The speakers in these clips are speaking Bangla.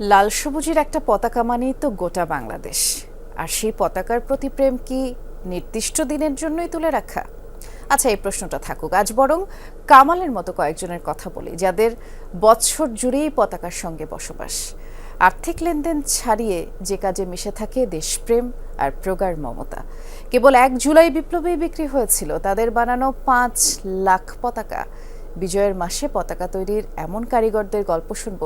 লাল সবুজের একটা পতাকা মানেই তো গোটা বাংলাদেশ। আর সেই পতাকার প্রতি প্রেম কি নির্দিষ্ট দিনের জন্যই তুলে রাখা? আচ্ছা এই প্রশ্নটা থাকুক। আজ বরং কামালের মতো কয়েকজনের কথা বলি, যাদের বছর জুড়েই পতাকার সঙ্গে বসবাস। আর্থিক লেনদেন ছাড়িয়ে যে কাজে মিশে থাকে দেশপ্রেম আর প্রগাঢ় মমতা। কেবল এক জুলাই বিপ্লবেই বিক্রি হয়েছিল, তাদের বানানো পাঁচ লাখ পতাকা বিজয়ের মাসে পতাকা তৈরির এমন কারিগরদের গল্প শুনব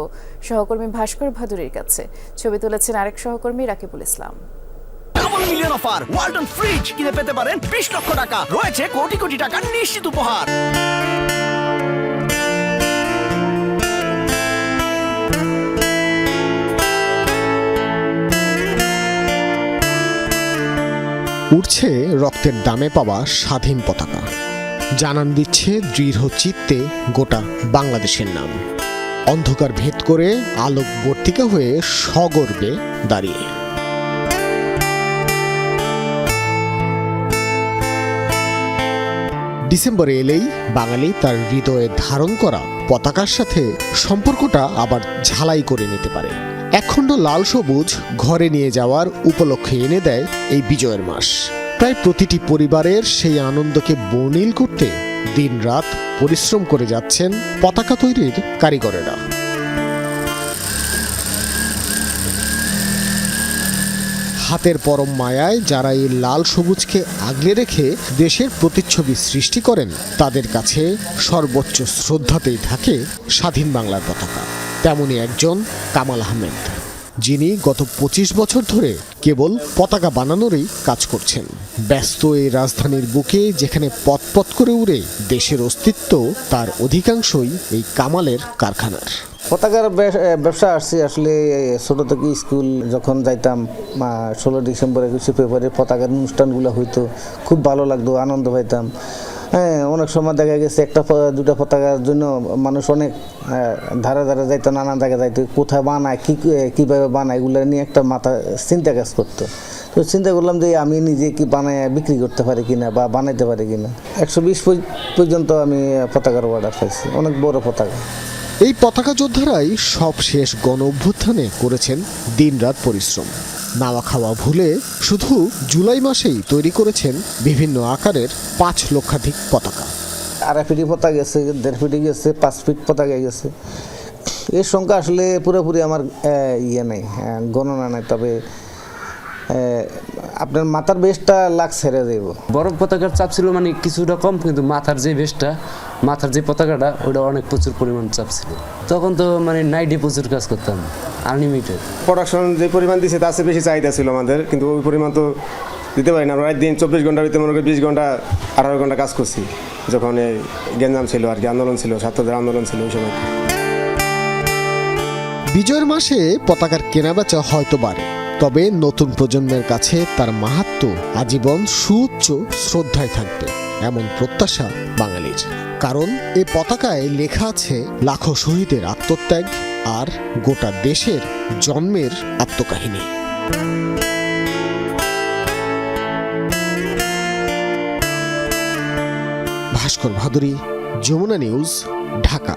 সহকর্মী ভাস্কর ভাদুরীর কাছে। ছবি তুলেছেন আরেক সহকর্মী Rakibul Islam. Double million offer Walton fridge কিনে পেতে পারেন বিশ লক্ষ টাকা। রয়েছে কোটি কোটি টাকার নিশ্চিত উপহার। উঠছে রক্তের দামে পাওয়া স্বাধীন পতাকা। জানান দিচ্ছে দৃঢ় চিত্তে গোটা বাংলাদেশের নাম। অন্ধকার ভেদ করে আলোক বর্তিকা হয়ে সগর্বে দাঁড়িয়ে। ডিসেম্বরে এলেই বাঙালি তার হৃদয়ে ধারণ করা পতাকার সাথে সম্পর্কটা আবার ঝালাই করে নিতে পারে। একখণ্ড লাল সবুজ ঘরে নিয়ে যাওয়ার উপলক্ষে এনে দেয় এই বিজয়ের মাস। প্রায় প্রতিটি পরিবারের সেই আনন্দকে বর্ণিল করতে দিনরাত পরিশ্রম করে যাচ্ছেন পতাকা তৈরির কারিগরেরা। হাতের পরম মায়ায় যারা এই লাল সবুজকে আগলে রেখে দেশের প্রতিচ্ছবি সৃষ্টি করেন, তাদের কাছে সর্বোচ্চ শ্রদ্ধাতেই থাকে স্বাধীন বাংলার পতাকা। তেমনই একজন কামাল আহমেদ। যিনি গত পঁচিশ বছর ধরে কেবল পতাকা বানানোরই কাজ করছেন। ব্যস্ত এই রাজধানীর বুকে যেখানে পথপথ করে উড়ে দেশের অস্তিত্ব, তার অধিকাংশই এই কামালের কারখানার। পতাকার ব্যব- ব্যবসা আসছে আসলে ছোট থেকে স্কুল যখন যাইতাম ষোলো ডিসেম্বর একুশে ফেব্রুয়ারি পতাকার অনুষ্ঠানগুলো হইতো, খুব ভালো লাগতো, আনন্দ পাইতাম। হ্যাঁ অনেক সময় দেখা গেছে একটা দুটা পতাকার জন্য মানুষ অনেক আহ, ধারে ধারে যাইতো নানান জায়গায় যাইতো কোথায় বানায় কী কীভাবে বানায় এগুলো নিয়ে একটা মাথা চিন্তা কাজ করতো। তো চিন্তা করলাম যে আমি নিজে কি বানায় বিক্রি করতে পারি কিনা বা বানাইতে পারি কিনা। একশো বিশ পর্যন্ত আমি পতাকার অর্ডার পাইছি অনেক বড় পতাকা। এই পতাকা যোদ্ধারাই সব শেষ গণ অভ্যুত্থানে করেছেন দিনরাত পরিশ্রম। নাওয়া খাওয়া ভুলে শুধু জুলাই মাসেই তৈরি করেছেন বিভিন্ন আকারের পাঁচ লক্ষাধিক পতাকা। আড়াই ফিটি পতাকা গেছে দেড় ফিটি গেছে পাঁচ ফিট পতাকা গেছে। এর সংখ্যা আসলে পুরোপুরি আমার ইয়ে নেই গণনা নেই। তবে আপনার মাথার বেশটা লাখ ছেড়ে দেব। বড় পতাকার চাপ ছিল মানে কিছুটা কম কিন্তু মাথার যে বেশটা মাথার যে পতাকাটা ওটা অনেক প্রচুর পরিমাণ চাপ ছিল। তখন তো মানে নাইটে প্রচুর কাজ করতাম। আনলিমিটেড প্রোডাকশন যে পরিমাণ দিছে তার চেয়ে বেশি চাহিদা ছিল আমাদের। কিন্তু ওই পরিমাণ তো দিতে পারি না। আমরা দিন চব্বিশ ঘণ্টার ভিতরে মনে করি বিশ ঘণ্টা আঠারো ঘণ্টা কাজ করছি। যখন এই গেঞ্জাম ছিল আর কি আন্দোলন ছিল ছাত্রদের আন্দোলন ছিল ওই সময়। বিজয়ের মাসে পতাকার কেনাবেচা হয়তো বাড়ে তবে নতুন প্রজন্মের কাছে তার মাহাত্ম আজীবন সুউচ্চ শ্রদ্ধায় থাকবে এমন প্রত্যাশা বাঙালির। কারণ এ পতাকায় লেখা আছে লাখো শহীদের আত্মত্যাগ আর গোটা দেশের জন্মের আত্মকাহিনী। ভাস্কর ভাদুরী যমুনা নিউজ ঢাকা।